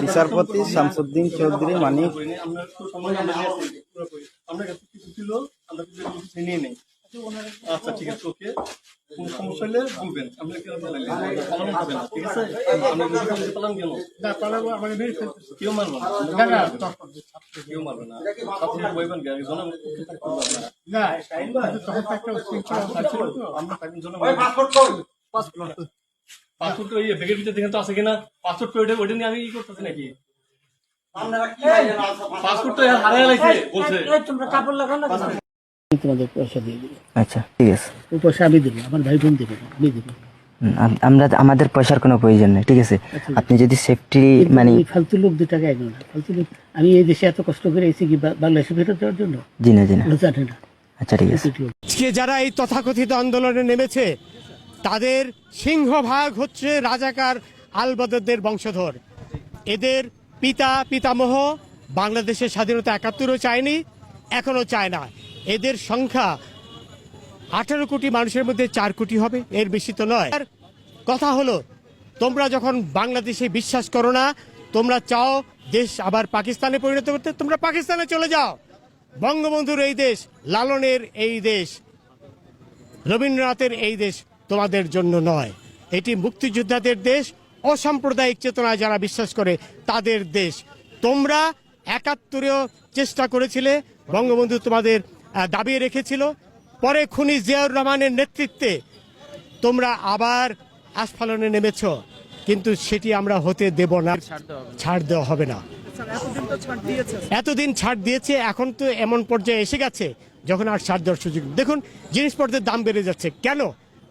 বিচারপতি শামসুদ্দিন চৌধুরী মানিক। আমরা কাছে কিছু ছিল কিছু নিয়ে নেই আচ্ছা ঠিক আছে ওকে। কোন সমস্যা হলে বলবেন। আমরা কেন পালান হবে না ঠিক আছে? আমরা কেউ মারবে না। কেউ মারবে না। আপনি বইবেন। আমরা জনের পাসপোর্ট ওই ব্যাগের ভিতরে দেখেন তো আছে কিনা? পাসপোর্ট ওইটা ওইটা নিয়ে আমি ই করতেছি নাকি? পাসপোর্ট তো হারাই লাগছে বলছে। তোমরা কাপড় লাগাও না তোমাদের পয়সা দিয়ে দেবো। আচ্ছা ঠিক আছে। ওই পয়সা আমি দেবো আমার ভাই বোন দেবে আমি দেবো। আমরা আমাদের পয়সার কোনো প্রয়োজন নেই ঠিক আছে? আপনি যদি সেফটি মানে ফালতু লোক দু টাকা এগো না। ফালতু লোক আমি এই দেশে এত কষ্ট করে এসে কি বাংলাদেশে ফেরত দেওয়ার জন্য? জি না জি না। জানে না। আচ্ছা ঠিক আছে। আজকে যারা এই তথাকথিত আন্দোলনে নেমেছে তাদের সিংহভাগ হচ্ছে রাজাকার আলবদরদের বংশধর। এদের পিতা পিতামহ বাংলাদেশের স্বাধীনতা একাত্তরও চায়নি এখনও চায় না। এদের সংখ্যা আঠারো কোটি মানুষের মধ্যে চার কোটি হবে, এর বেশি তো নয়। আর কথা হলো, তোমরা যখন বাংলাদেশে বিশ্বাস করো না, তোমরা চাও দেশ আবার পাকিস্তানে পরিণত করতে, তোমরা পাকিস্তানে চলে যাও। বঙ্গবন্ধুর এই দেশ, লালনের এই দেশ, রবীন্দ্রনাথের এই দেশ তোমাদের জন্য নয়। এটি মুক্তিযোদ্ধাদের দেশ অসাম্প্রদায়িক চেতনায় যারা বিশ্বাস করে তাদের দেশ। তোমরা একাত্তরেও চেষ্টা করেছিলে বঙ্গবন্ধু তোমাদের দাবিয়ে রেখেছিল। পরে খুনি জিয়াউর রহমানের নেতৃত্বে তোমরা আবার আস্ফালনে নেমেছ। কিন্তু সেটি আমরা হতে দেব না। ছাড় দেওয়া হবে না। এতদিন ছাড় দিয়েছে। এখন তো এমন পর্যায়ে এসে গেছে যখন আর ছাড় দেওয়ার সুযোগ দেখুন জিনিসপত্রের দাম বেড়ে যাচ্ছে। কেন?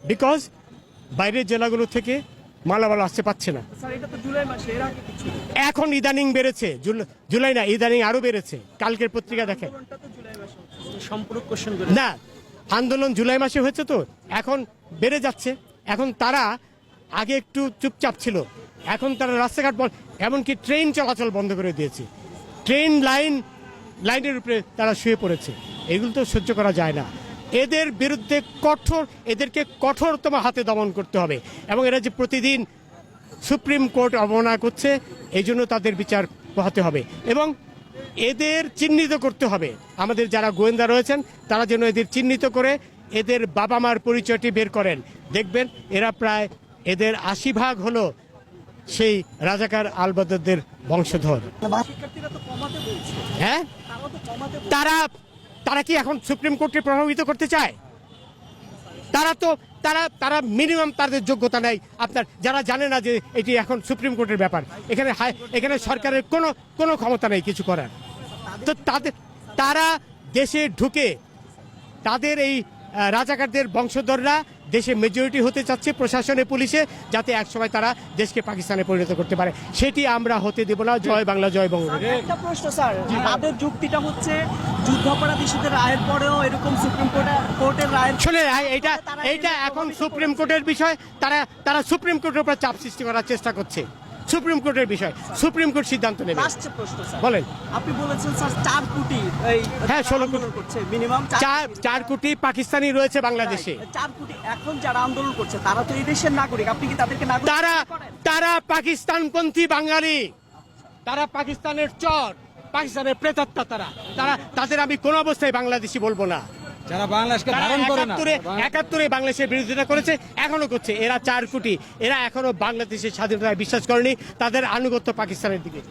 বিকজ বাইরের জেলাগুলো থেকে মালামাল আসতে পারছে না। এখন ইদানিং বেড়েছে জুলাই না ইদানিং আরও বেড়েছে কালকের পত্রিকা দেখেন। না আন্দোলন জুলাই মাসে হয়েছে তো এখন বেড়ে যাচ্ছে। এখন তারা আগে একটু চুপচাপ ছিল এখন তারা রাস্তাঘাট বন্ধ এমনকি ট্রেন চলাচল বন্ধ করে দিয়েছে। ট্রেন লাইন লাইনের উপরে তারা শুয়ে পড়েছে। এগুলো তো সহ্য করা যায় না। এদের বিরুদ্ধে কঠোর এদেরকে কঠোরতম হাতে দমন করতে হবে। এবং এরা যে প্রতিদিন সুপ্রিম কোর্ট অবমাননা করছে এই জন্য তাদের বিচার পোহাতে হবে। এবং এদের চিহ্নিত করতে হবে। আমাদের যারা গোয়েন্দা রয়েছেন তারা যেন এদের চিহ্নিত করে এদের বাবা মার পরিচয়টি বের করেন। দেখবেন এরা প্রায় এদের আশি ভাগ হলো সেই রাজাকার আলবদরদের বংশধর। হ্যাঁ? তারা তারা কি এখন সুপ্রিম কোর্টকে প্রভাবিত করতে চায়? তারা তো, তারা তারা মিনিমাম তাদের যোগ্যতা নেই। আপনার, যারা জানে না যে এটি এখন সুপ্রিম কোর্টের ব্যাপার, এখানে এখানে সরকারের কোনো কোনো ক্ষমতা নেই কিছু করার। তো তাদের, তারা দেশে ঢুকে তাদের এই রাজাকারদের বংশধররা দেশে মেজরিটি হতে চাচ্ছে প্রশাসনে পুলিশে যাতে একসময় তারা দেশকে পাকিস্তানে পরিণত করতে পারে। সেটি আমরা হতে দেব না। জয় বাংলা জয় বঙ্গবন্ধু একটা প্রশ্ন স্যার। তাদের যুক্তিটা হচ্ছে যুদ্ধাপরাধীদের রায়ের পরেও এরকম সুপ্রিম কোর্টের কোর্টের রায়ের শোনে এইটা এইটা এখন সুপ্রিম কোর্টের বিষয়। তারা তারা সুপ্রিম কোর্টের উপর চাপ সৃষ্টি করার চেষ্টা করছে। সুপ্রিম কোর্টের বিষয়। সুপ্রিম কোর্ট সিদ্ধান্ত নেবে। বলেন। আপনি বলেছেন স্যার চার কোটি এই হ্যাঁ, ষোলো কোটি। করছে মিনিমাম চার চার কোটি। পাকিস্তানি রয়েছে বাংলাদেশে। চার কোটি এখন যারা আন্দোলন করছে তারা তো এই দেশের নাগরিক। আপনি কি তাদেরকে নাগরিক তারা তারা পাকিস্তানপন্থী বাঙালি। তারা পাকিস্তানের চর পাকিস্তানের প্রেতাত্মা তারা। তারা তাদের আমি কোন অবস্থায় বাংলাদেশি বলব না। যারা বাংলাদেশকে ধারণ করে না। একাত্তরে বাংলাদেশের বিরোধিতা করেছে এখনও করছে। এরা চার কোটি। এরা এখনও বাংলাদেশের স্বাধীনতায় বিশ্বাস করেনি। তাদের আনুগত্য পাকিস্তানের দিকে।